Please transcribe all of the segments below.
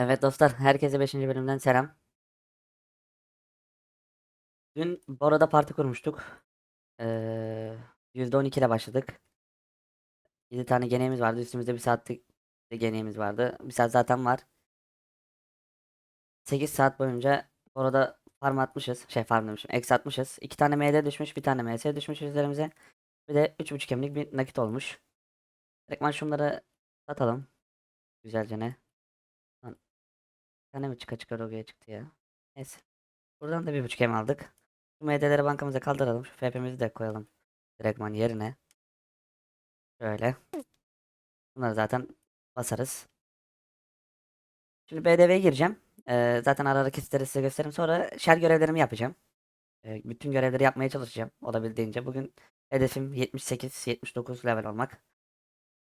Evet dostlar, herkese 5. bölümden selam. Dün Bora'da parti kurmuştuk. Ee, %12 ile başladık. 7 tane geneğimiz vardı. Üstümüzde bir saatlik de geneğimiz vardı. Bir saat zaten var. 8 saat boyunca Bora'da farm atmışız. Şey farm demişim. Eksi atmışız. 2 tane MD düşmüş. Bir tane MS düşmüş üzerimize. Bir de 3.5 emlik bir nakit olmuş. Direktman şunları satalım. Güzelce ne? Tane mi çıka çıka logoya çıktı ya. Neyse. Buradan da bir buçuk em aldık. Şu MD'leri bankamıza kaldıralım. Şu FP'mizi de koyalım. Direktman yerine. Şöyle. Bunları zaten basarız. Şimdi BDV'ye gireceğim. Ee, zaten ara ara kesitleri size gösteririm. Sonra shell görevlerimi yapacağım. Ee, bütün görevleri yapmaya çalışacağım. Olabildiğince. Bugün hedefim 78-79 level olmak.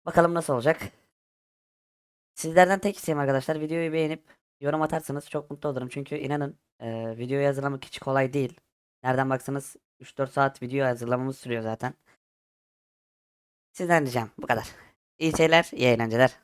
Bakalım nasıl olacak. Sizlerden tek isteğim arkadaşlar videoyu beğenip yorum atarsanız çok mutlu olurum. Çünkü inanın e, videoyu hazırlamak hiç kolay değil. Nereden baksanız 3-4 saat video hazırlamamız sürüyor zaten. Sizden ricam bu kadar. İyi şeyler, iyi eğlenceler.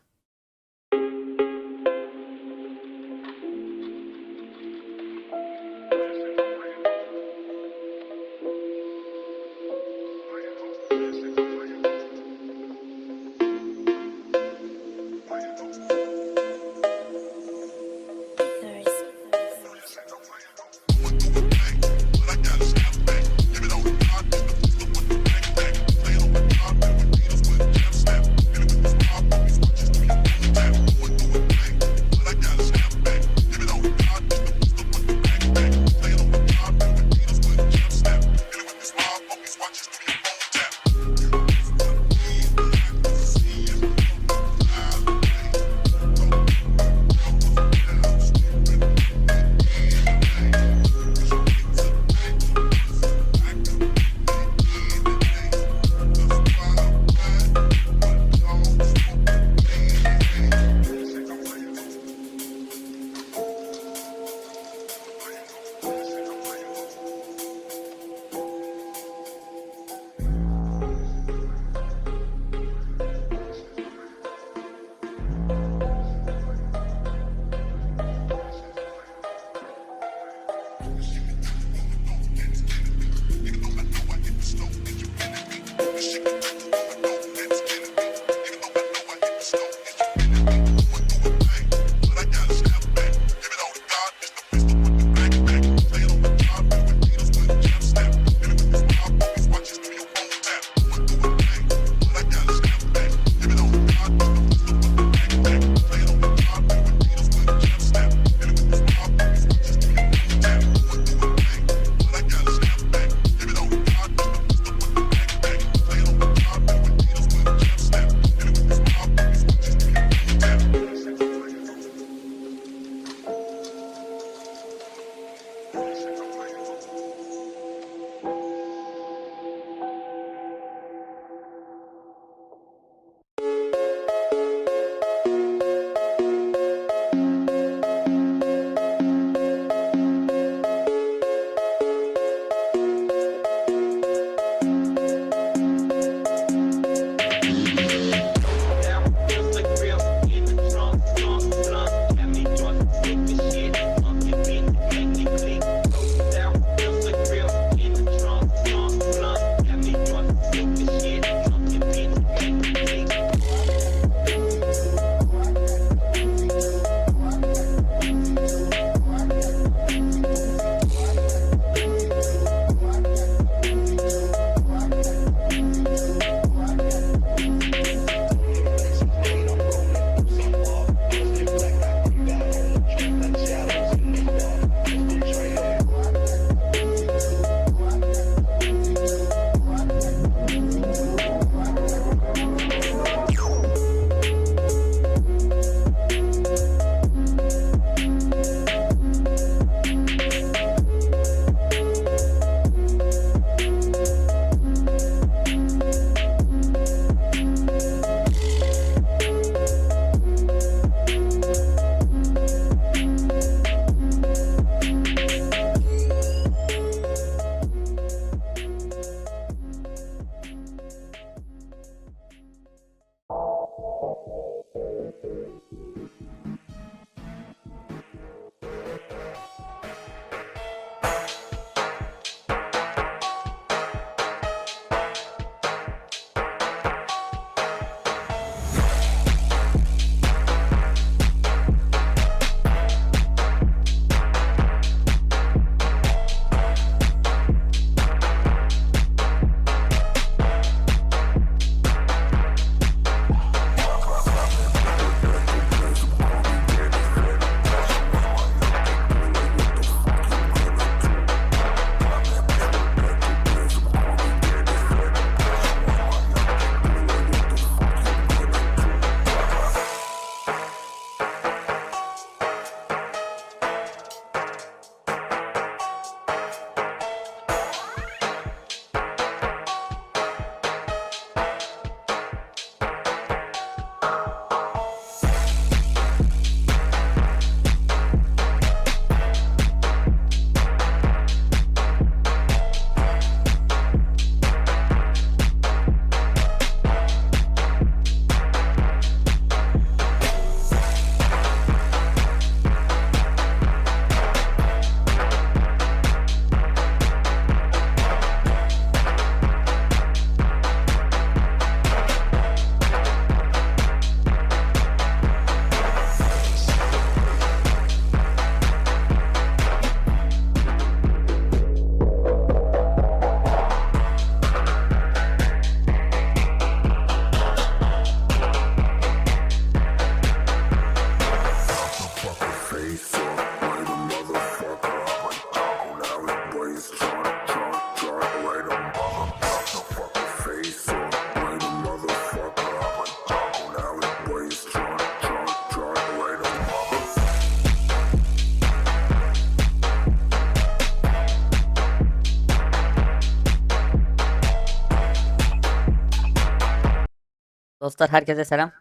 Dostlar herkese selam.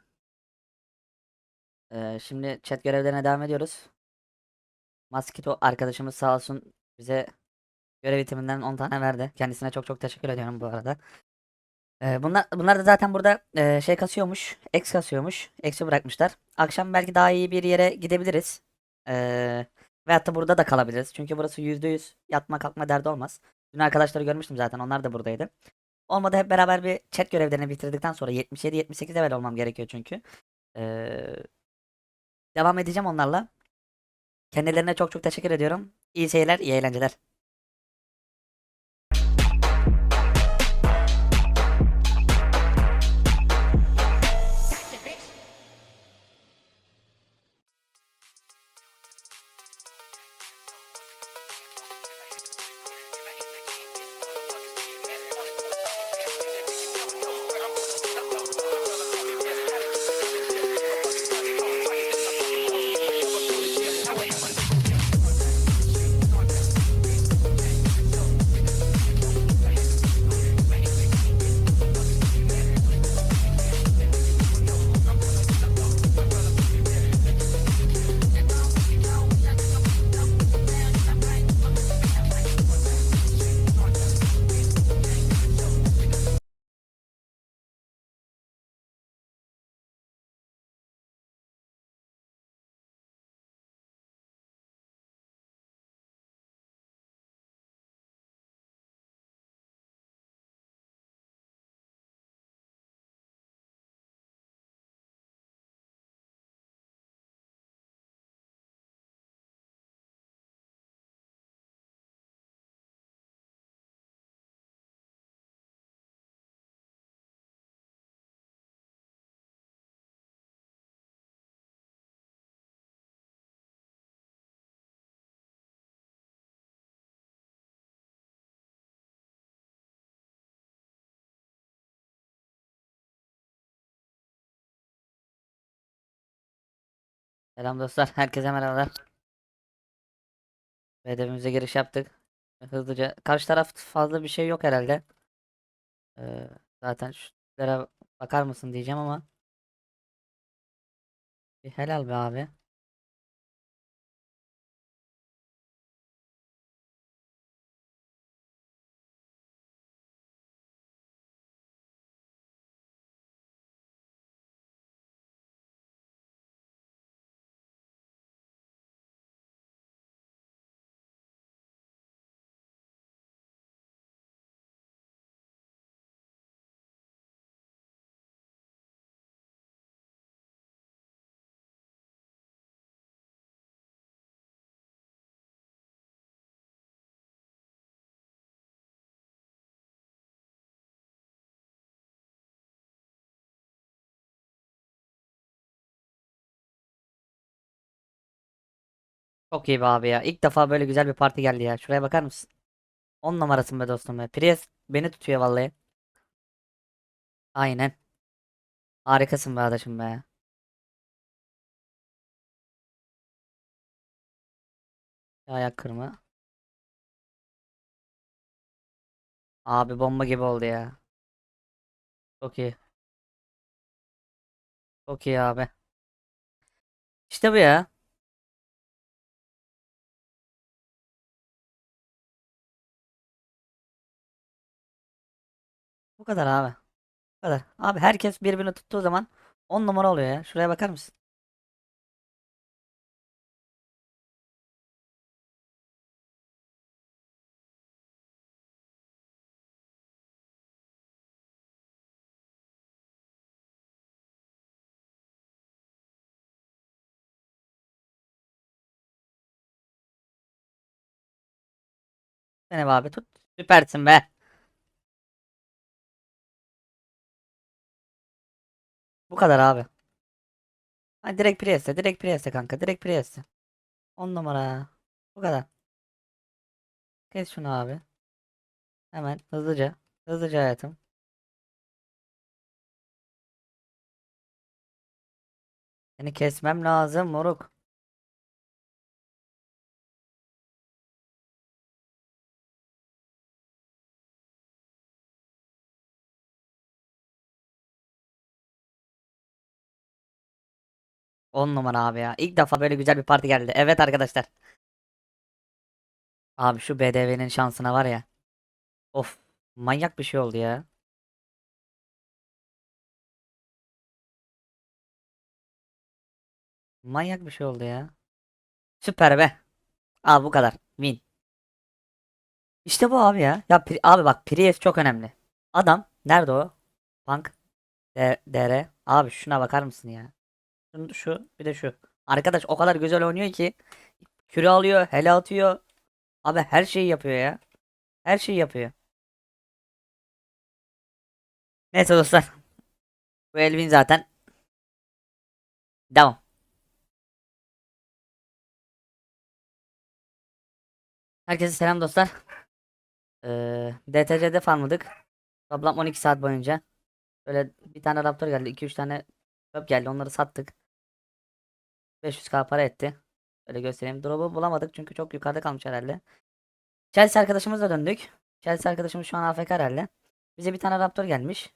Ee, şimdi chat görevlerine devam ediyoruz. Maskito arkadaşımız sağ olsun bize görev iteminden 10 tane verdi. Kendisine çok çok teşekkür ediyorum bu arada. Ee, bunlar, bunlar da zaten burada e, şey kasıyormuş. X kasıyormuş. X'i bırakmışlar. Akşam belki daha iyi bir yere gidebiliriz. Ee, veyahut da burada da kalabiliriz. Çünkü burası %100 yatma kalkma derdi olmaz. Dün arkadaşları görmüştüm zaten. Onlar da buradaydı. Olmadı hep beraber bir chat görevlerini bitirdikten sonra 77-78 level olmam gerekiyor çünkü. Ee, devam edeceğim onlarla. Kendilerine çok çok teşekkür ediyorum. İyi seyirler, iyi eğlenceler. Selam dostlar, herkese merhabalar. Hedefimize giriş yaptık. Hızlıca. Karşı taraf fazla bir şey yok herhalde. Ee, zaten şuraya bakar mısın diyeceğim ama. Bir helal be abi. Çok iyi be abi ya. İlk defa böyle güzel bir parti geldi ya. Şuraya bakar mısın? 10 numarasın be dostum be. Prius beni tutuyor vallahi. Aynen. Harikasın be adaşım be. Ayak kırma. Abi bomba gibi oldu ya. Çok iyi. Çok iyi abi. İşte bu ya. Kadar abi. Bu kadar. Abi herkes birbirini tuttuğu zaman 10 numara oluyor ya. Şuraya bakar mısın? Seni abi tut. Süpersin be. Bu kadar abi. Hadi direkt Prius'e, direkt Prius'e kanka, direkt Prius'e. 10 numara. Bu kadar. Kes şunu abi. Hemen hızlıca. Hızlıca hayatım. Seni kesmem lazım moruk. 10 numara abi ya. İlk defa böyle güzel bir parti geldi. Evet arkadaşlar. Abi şu BDV'nin şansına var ya. Of. Manyak bir şey oldu ya. Manyak bir şey oldu ya. Süper be. Abi bu kadar. Win. İşte bu abi ya. Ya abi bak Prius çok önemli. Adam nerede o? Punk D- DR. Abi şuna bakar mısın ya? Şu bir de şu. Arkadaş o kadar güzel oynuyor ki küre alıyor, hele atıyor. Abi her şeyi yapıyor ya. Her şeyi yapıyor. Neyse dostlar. Bu Elvin zaten. Devam. Herkese selam dostlar. Ee, DTC'de farmladık. Toplam 12 saat boyunca. Böyle bir tane raptor geldi. 2-3 tane çöp geldi. Onları sattık. 500k para etti. Öyle göstereyim. Drop'u bulamadık çünkü çok yukarıda kalmış herhalde. Chelsea arkadaşımızla döndük. Chelsea arkadaşımız şu an AFK herhalde. Bize bir tane raptor gelmiş.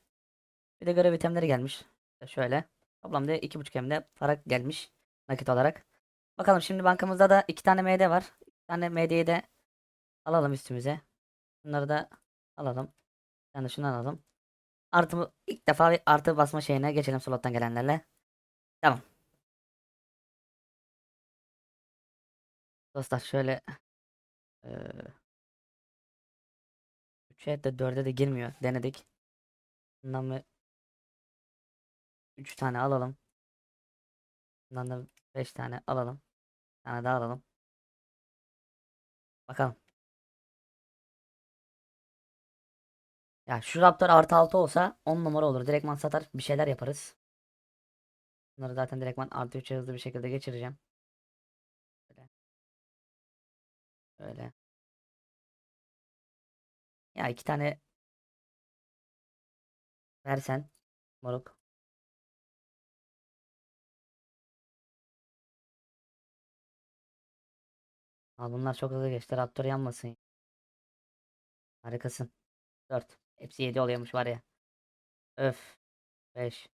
Bir de görev itemleri gelmiş. Şöyle. Toplamda 2.5 hemde para gelmiş. Nakit olarak. Bakalım şimdi bankamızda da 2 tane MD var. 2 tane MD'yi de alalım üstümüze. Bunları da alalım. De şunu alalım. Artı ilk defa bir artı basma şeyine geçelim slottan gelenlerle. Tamam. Dostlar şöyle eee 3'e de 4'e de girmiyor. Denedik. Bundan bir 3 tane alalım. Bundan da 5 tane alalım. Bir tane daha alalım. Bakalım. Ya şu Raptor artı 6 olsa 10 numara olur. Direktman satar bir şeyler yaparız. Bunları zaten direktman artı 3'e hızlı bir şekilde geçireceğim. Böyle. Ya iki tane versen moruk. Al bunlar çok hızlı geçti. Raptor yanmasın. Harikasın. 4. Hepsi 7 oluyormuş var ya. Öf. 5.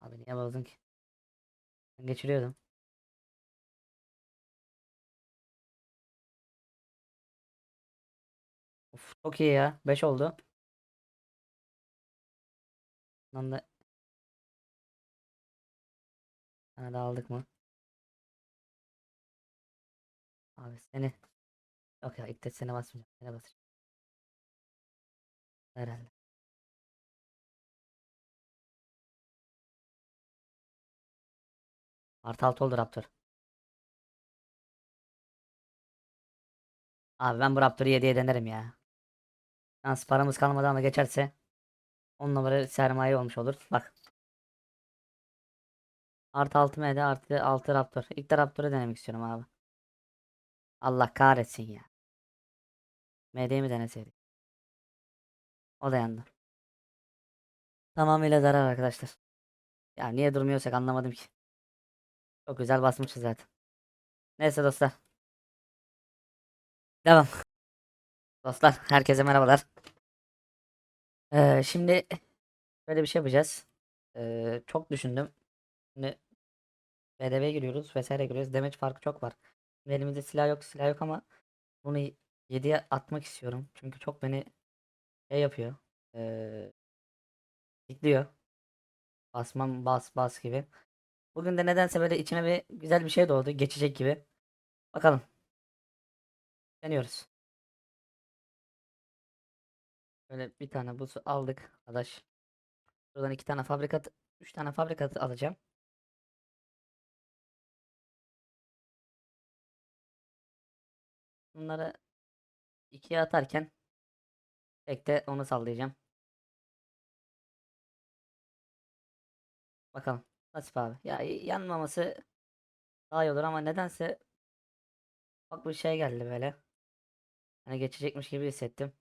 Abi niye bozdun ki? Ben geçiriyordum. Of çok iyi ya. 5 oldu. Bundan da tane daha aldık mı? Abi seni Yok ya ilk de seni basmayacağım. Seni basacağım. Herhalde. Artı altı oldu Raptor. Abi ben bu Raptor'u 7'ye denerim ya. Şans paramız kalmadı ama geçerse 10 numara sermaye olmuş olur. Bak. Artı 6 MD artı 6 Raptor. İlk de Raptor'u denemek istiyorum abi. Allah kahretsin ya. MD'yi mi deneseydik? O da yandı. Tamamıyla zarar arkadaşlar. Ya niye durmuyorsak anlamadım ki. Çok güzel basmışız zaten. Neyse dostlar. Devam. Dostlar herkese merhabalar. Ee, şimdi böyle bir şey yapacağız. Ee, çok düşündüm. Şimdi BDV'ye giriyoruz vesaire giriyoruz. Damage farkı çok var. Şimdi elimizde silah yok silah yok ama bunu 7'ye atmak istiyorum. Çünkü çok beni şey yapıyor. Ee, kilitliyor. Basmam bas bas gibi. Bugün de nedense böyle içime bir güzel bir şey doğdu. Geçecek gibi. Bakalım. Deniyoruz. Böyle bir tane buz aldık arkadaş. Buradan iki tane fabrikat, üç tane fabrikat alacağım. Bunları ikiye atarken tek de onu sallayacağım. Bakalım. Nasip abi. Ya yanmaması daha iyi olur ama nedense bak bir şey geldi böyle. Hani geçecekmiş gibi hissettim.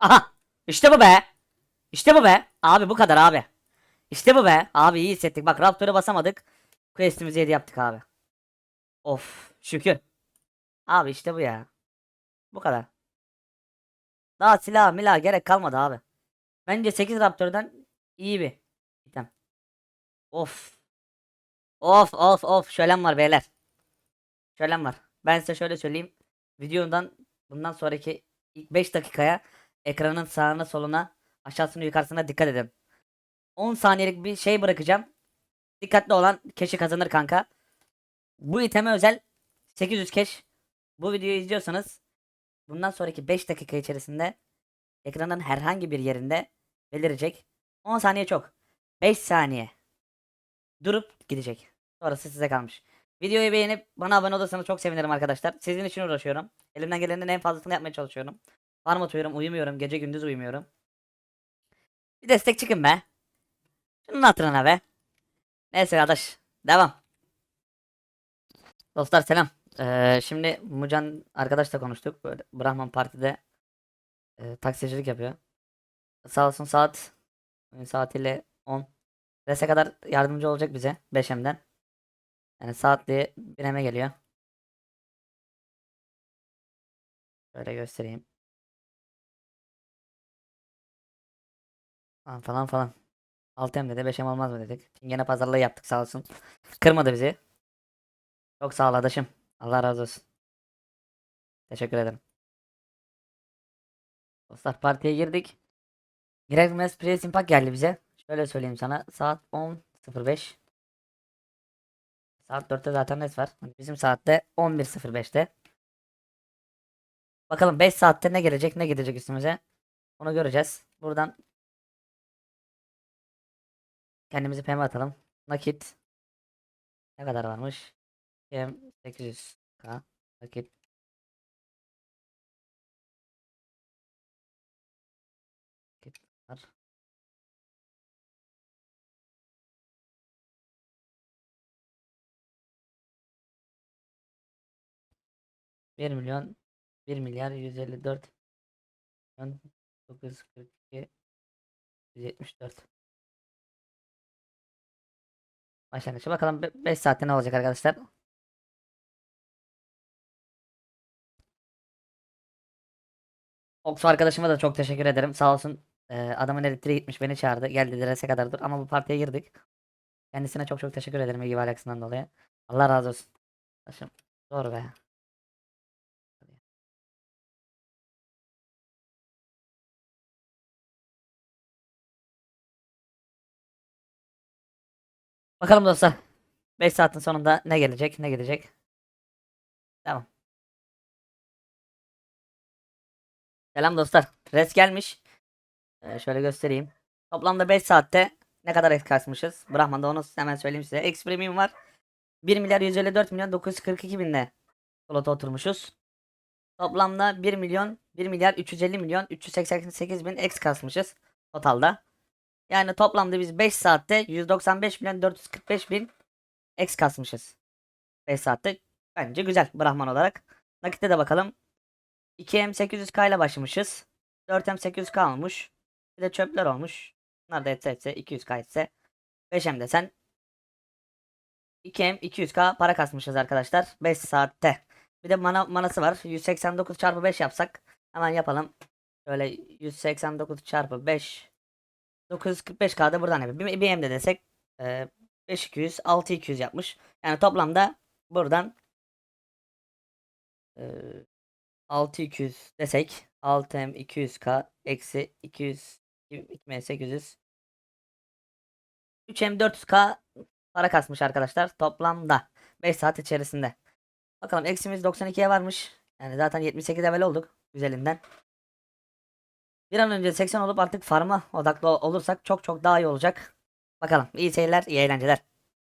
Aha! İşte bu be. İşte bu be. Abi bu kadar abi. İşte bu be. Abi iyi hissettik. Bak Raptor'u basamadık. Quest'imizi 7 yaptık abi. Of şükür. Abi işte bu ya. Bu kadar. Daha silah milah gerek kalmadı abi. Bence 8 Raptor'dan iyi bir item. Of. Of of of şölem var beyler. Şölem var. Ben size şöyle söyleyeyim. Videodan bundan sonraki ilk 5 dakikaya ekranın sağına soluna aşağısına yukarısına dikkat edin. 10 saniyelik bir şey bırakacağım. Dikkatli olan keşi kazanır kanka. Bu iteme özel 800 keş. Bu videoyu izliyorsanız bundan sonraki 5 dakika içerisinde ekranın herhangi bir yerinde belirecek. 10 saniye çok. 5 saniye. Durup gidecek. Sonrası size kalmış. Videoyu beğenip bana abone olursanız çok sevinirim arkadaşlar. Sizin için uğraşıyorum. Elimden gelenin en fazlasını yapmaya çalışıyorum. Farm atıyorum, uyumuyorum. Gece gündüz uyumuyorum. Bir destek çıkın be. Şunun hatırına be. Neyse kardeş. Devam. Dostlar selam. Ee, şimdi Mucan arkadaşla konuştuk. Böyle Brahman Parti'de e, taksicilik yapıyor. Sağ olsun saat saatiyle 10. Rese kadar yardımcı olacak bize 5M'den. Yani saatli 1M'e geliyor. Şöyle göstereyim. Falan falan falan. 6M dedi 5M olmaz mı dedik. Gene pazarlığı yaptık sağ olsun. Kırmadı bizi. Çok sağ ol adaşım. Allah razı olsun. Teşekkür ederim. Dostlar partiye girdik. Giremez Prius Impact geldi bize. Şöyle söyleyeyim sana. Saat 10.05. Saat 4'te zaten net var. Hani Bizim saatte 11.05'te. Bakalım 5 saatte ne gelecek ne gidecek üstümüze. Onu göreceğiz. Buradan kendimizi PM atalım. Nakit ne kadar varmış? PM 800k nakit nakit var. Bir milyon bir milyar 154 milyon 942 174 Başlangıçta bakalım 5 saatte ne olacak arkadaşlar. Oksu arkadaşıma da çok teşekkür ederim. Sağ olsun. Ee, adamın elektriği gitmiş beni çağırdı. Geldi derese kadar dur. Ama bu partiye girdik. Kendisine çok çok teşekkür ederim ilgi ve alakasından dolayı. Allah razı olsun. Başım. Zor be. Bakalım dostlar. 5 saatin sonunda ne gelecek ne gidecek. Tamam. Selam dostlar. Res gelmiş. Ee, şöyle göstereyim. Toplamda 5 saatte ne kadar ek kasmışız? Brahman'da onu hemen söyleyeyim size. X Premium var. 1 milyar 154 milyon 942 binle slota oturmuşuz. Toplamda 1 milyon 1 milyar 350 milyon 388 bin X kasmışız totalda. Yani toplamda biz 5 saatte 195 milyon 445 bin X kasmışız. 5 saatte bence güzel Brahman olarak. Nakitte de bakalım. 2M 800K ile başlamışız. 4M 800K olmuş. Bir de çöpler olmuş. Bunlar da etse etse 200K etse 5M desen 2M 200K para kasmışız arkadaşlar 5 saatte. Bir de mana manası var. 189 çarpı 5 yapsak hemen yapalım. Şöyle 189 çarpı 5 945K'da buradan yapıyor. Bir, bir M de desek e, 5200 6200 yapmış. Yani toplamda buradan e, 6200 desek 6M 200K eksi 200 2M 800 3M 400K para kasmış arkadaşlar toplamda 5 saat içerisinde. Bakalım eksimiz 92'ye varmış. Yani zaten 78 level olduk güzelinden. Bir an önce 80 olup artık farma odaklı olursak çok çok daha iyi olacak. Bakalım iyi seyirler, iyi eğlenceler.